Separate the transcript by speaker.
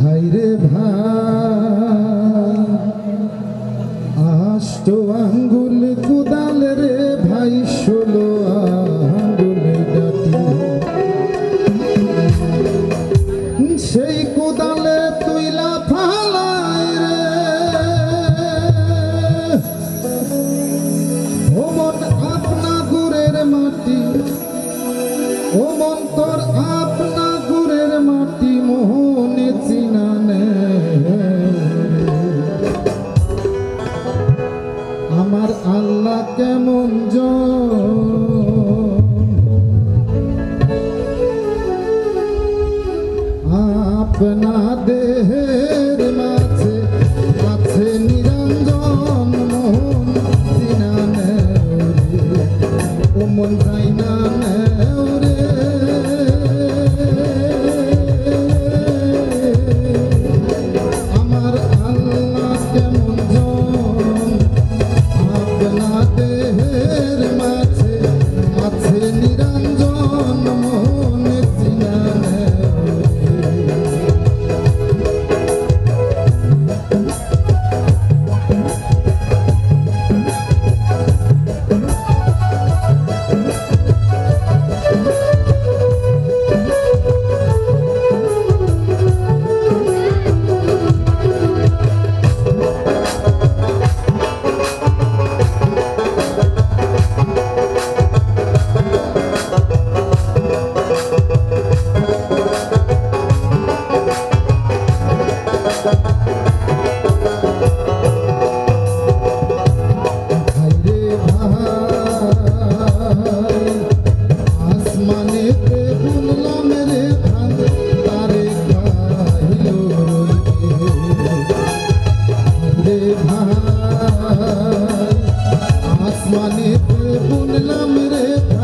Speaker 1: ভাইরে ভাই, আষ্ট আঙ্গুল কুদাল রে ভাই, ষোলো আঙ্গুল সেই কোদালে তুইলা ফালাই রে। ভ্রমণ আপনা গুরের মাটি, ও মন তোর আপনা কেমন বুনলাম রে।